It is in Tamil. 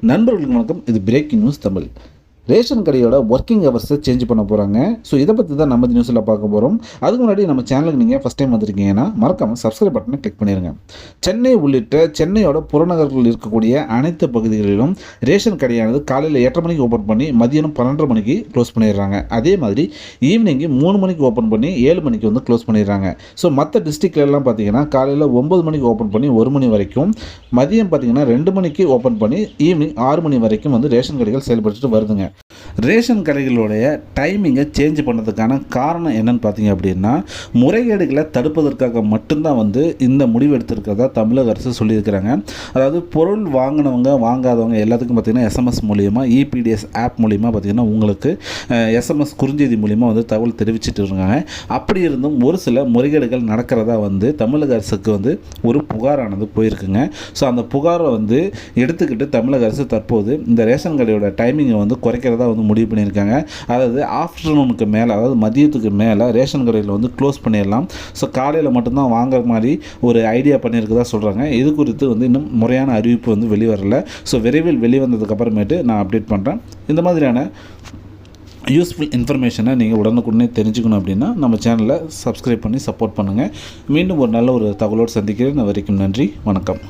நண்பர்களுக்கு வணக்கம். இது பிரேக்கிங் நியூஸ் தமிழ். ரேஷன் கடையோட ஒர்க்கிங் ஹவர்ஸை சேஞ்ச் பண்ண போகிறாங்க ஸோ இதை பற்றி தான் நம்ம நியூஸில் பார்க்க போகிறோம் அதுக்கு முன்னாடி நம்ம சேனலுக்கு நீங்கள் ஃபஸ்ட் டைம் வந்திருக்கீங்கன்னா மறக்காமல் சப்ஸ்கிரைப் பட்டனை கிளிக் பண்ணிடுங்க சென்னை உள்ளிட்ட சென்னையோட புறநகர்களில் இருக்கக்கூடிய அனைத்து பகுதிகளிலும் ரேஷன் கடையானது காலையில் எட்டரை மணிக்கு ஓப்பன் பண்ணி மதியானம் பன்னெண்டரை மணிக்கு க்ளோஸ் பண்ணிடுறாங்க. அதே மாதிரி ஈவினிங்கு மூணு மணிக்கு ஓப்பன் பண்ணி ஏழு மணிக்கு வந்து க்ளோஸ் பண்ணிடுறாங்க. ஸோ மற்ற டிஸ்ட்ரிக்ட்லாம் பார்த்தீங்கன்னா காலையில் ஒம்பது மணிக்கு ஓப்பன் பண்ணி ஒரு மணி வரைக்கும் மதியம் பார்த்தீங்கன்னா ரெண்டு மணிக்கு ஓப்பன் பண்ணி ஈவினிங் ஆறு மணி வரைக்கும் வந்து ரேஷன் கடைகள் செயல்பட்டுட்டு வருதுங்க. ரேஷன் கடைகளுடைய டைமிங்கை சேஞ்ச் பண்ணதுக்கான காரணம் என்னன்னு பார்த்தீங்க அப்படின்னா முறைகேடுகளை தடுப்பதற்காக மட்டும்தான் வந்து இந்த முடிவு எடுத்திருக்கிறதா தமிழக அரசு சொல்லியிருக்கிறாங்க. அதாவது பொருள் வாங்கினவங்க வாங்காதவங்க எல்லாத்துக்கும் பார்த்திங்கன்னா எஸ்எம்எஸ் மூலியமாக இபிடிஎஸ் ஆப் மூலியமாக பார்த்தீங்கன்னா உங்களுக்கு எஸ்எம்எஸ் குறுஞ்செய்தி மூலியமாக வந்து தகவல் தெரிவிச்சிட்டு இருக்காங்க. அப்படி இருந்தும் ஒரு சில முறைகேடுகள் நடக்கிறதா வந்து தமிழக அரசுக்கு வந்து ஒரு புகாரானது போயிருக்குங்க. ஸோ அந்த புகாரை வந்து எடுத்துக்கிட்டு தமிழக அரசு தற்போது இந்த ரேஷன் கடையோட டைமிங்கை வந்து குறைக்கிறதா வந்து முடிவு பண்ணியிருக்காங்க. அதாவது ஆஃப்டர்நூனுக்கு மேலே அதாவது மதியத்துக்கு மேலே ரேஷன் கடையில் வந்து க்ளோஸ் பண்ணிடலாம். ஸோ காலையில் மட்டும்தான் வாங்குற மாதிரி ஒரு ஐடியா பண்ணியிருக்கதா சொல்கிறாங்க இது குறித்து வந்து இன்னும் முறையான அறிவிப்பு வந்து வெளிவரல. ஸோ விரைவில் வெளிவந்ததுக்கு அப்புறமேட்டு நான் அப்டேட் பண்ணுறேன் இந்த மாதிரியான யூஸ்ஃபுல் இன்ஃபர்மேஷனை நீங்கள் உடனுக்குடனே தெரிஞ்சுக்கணும் அப்படின்னா நம்ம சேனலை சப்ஸ்கிரைப் பண்ணி சப்போர்ட் பண்ணுங்கள் மீண்டும் ஒரு நல்ல ஒரு தகவலோடு சந்திக்கிறேன். வரைக்கும் நன்றி. வணக்கம்.